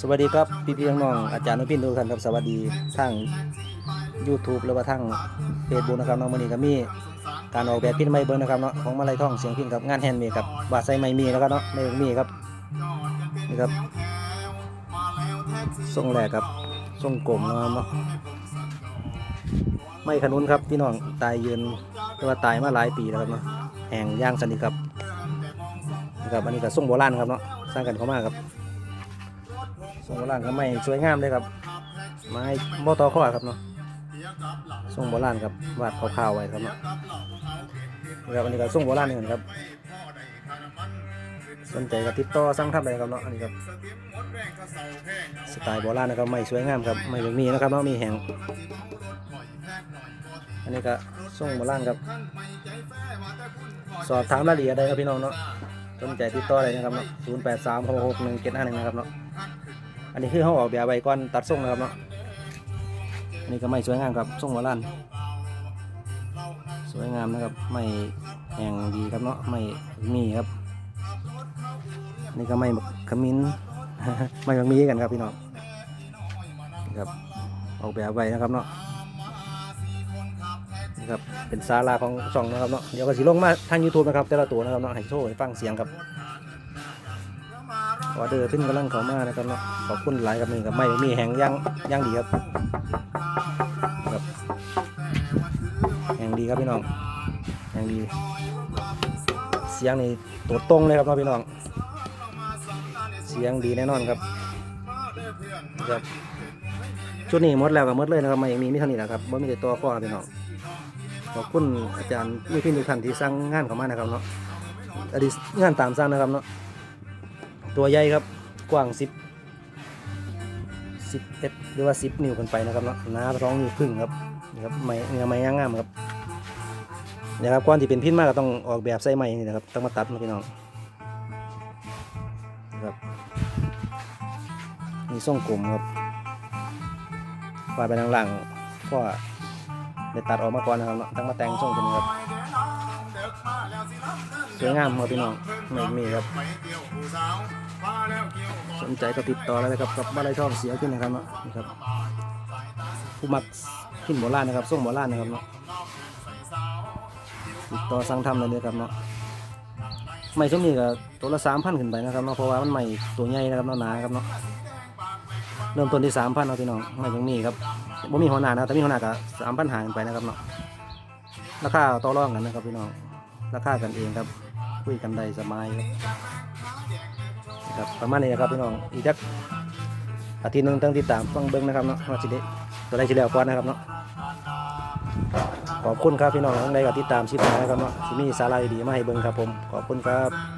สวัสดีครับพี่พี่น้องๆอาจารย์นุพินทุกท่านครับสวัสดีทาง YouTube หรือว่าทาง Facebook นะครับน้องมื้อนี้ก็มีการออกแบบพิมพ์ไม้เบิ่งนะครับเนาะของมาลัยทองเสียงพิมพ์ครับงานแฮนด์เมดครับวาดใส่ไม้มีนะครับเนาะไม้มีครับนี่ครับทรงแรกครับทรงกลมนะครับเนาะไม้ขนุนครับพี่น้องตายยืนหรือว่าตายมาหลายปีแล้วครับเนาะแห้งย่างสนิทครับนะครับอันนี้ก็ทรงโบราณครับเนาะสร้างกันเข้ามาครับ ทรงโบราณก็ไม่สวยงามเลยครับ ไม้บ่ตอข้อครับเนาะทรงโบราณครับวาดขาวๆไว้ครับเนาะนี่ครับอันนี้ก็ทรงโบราณนี่ครับ สนใจก็ติดต่อสั่งทำได้ครับเนาะอันนี้ครับสไตล์โบราณนะครับไม่สวยงามครับไม่ยังมีนะครับเนาะมีแหงอันนี้ก็ทรงโบราณครับ สอบถามรายละเอียดได้ครับพี่น้องเนาะสนใจติดต่อได้นะครับเนาะศูนย์แปดสามหกหกหนึ่งเจ็ดห้าหนึ่งนะครับเนาะ อันนี้คือเขาออกแบบไว้ก่อนตัดทรงนะครับเนาะอันนี้ก็ไม่สวยงามครับทรงโบราณสวยงามนะครับไม่แห้งดีครับเนาะไม่มีครับอันนี่ก็ไม่ขมิ้นไม่บักมีกันครับพี่น้องนะครับออกแบบไว้นะครับเนาะนี่ครับเป็นศาลาของช่องนะครับเนาะเดี๋ยวก็สิลงมาทาง YouTube นะครับแต่ละตัวนะครับเนาะให้โชว์ให้ฟังเสียงครับ ออเดอร์ขึ้นกำลังเข้ามานะครับเนาะขอบคุณหลายครับนี่ครับไม่มีแหงย่างย่างดีครับครับแหงดีครับพี่น้องแหงดี เสียงนี่ตัวตรงเลยครับเนาะพี่น้อง เสียงดีแน่นอนครับครับชุดนี้หมดแล้วก็หมดเลยนะครับไม่มีมิเท่านี้นะครับไม่มีแต่ตัวข้อครับพี่น้องขอบคุณอาจารย์มีพี่ทุกท่านที่สั่งงานเข้ามานะครับเนาะอดีตงานตามสั่งนะครับเนาะ ตัวใหญ่ครับกว้าง10 11หรือว่า10นิ้วขึ้นไปนะครับเนาะหนาสองนิ้วครึ่งครับนี่ครับไม้เนื้อไม้ย่างงามครับเนี่ยครับก่อนที่เป็นพินมากก็ต้องออกแบบใส่ไม้นี่นะครับต้องมาตัดมาพี่น้องนะครับมีทรงกลมครับวาดไปทางหลังก็ได้ตัดออกมาก่อนนะครับเนาะต้องมาแต่งทรงตัวนี้ครับสวยงามครับพี่น้องไม่มีครับ สนใจก็ติดต่อแล้วนะครับกับบ้านไรช่องเสียขึ้นนะครับเนาะนะครับผู้มักขึ้นโบราณนะครับส่งโบราณนะครับเนาะติดต่อสั่งทำเลยนะครับเนาะไม่ช่วงนี้ก็ตัวละสามพันขึ้นไปนะครับเนาะเพราะว่ามันใหม่ตัวใหญ่นะครับเนาะหนาครับเนาะเริ่มต้นที่สามพันเอาพี่น้องไม่ยังมีครับบ่มีหัวหน้านะแต่มีหัวหน้าก็สามพันหาขึ้นไปนะครับเนาะราคาต่อรองกันนะครับพี่น้องราคากันเองครับคุยกันได้สบายครับ ครับประมาณนี้นะครับพี่น้องอีกสักอาทิตย์หนึงตั้งติดตามฟังเบิ้งนะครับเนาะว่าสิเดตัวใดสิแล้วก่อนนะครับเนาะขอบคุณครับพี่น้องทั้งใดก็ติดตามชิปนะครับเนาะสิมีสาระดีๆมาให้เบิ้งครับผมขอบคุณครับ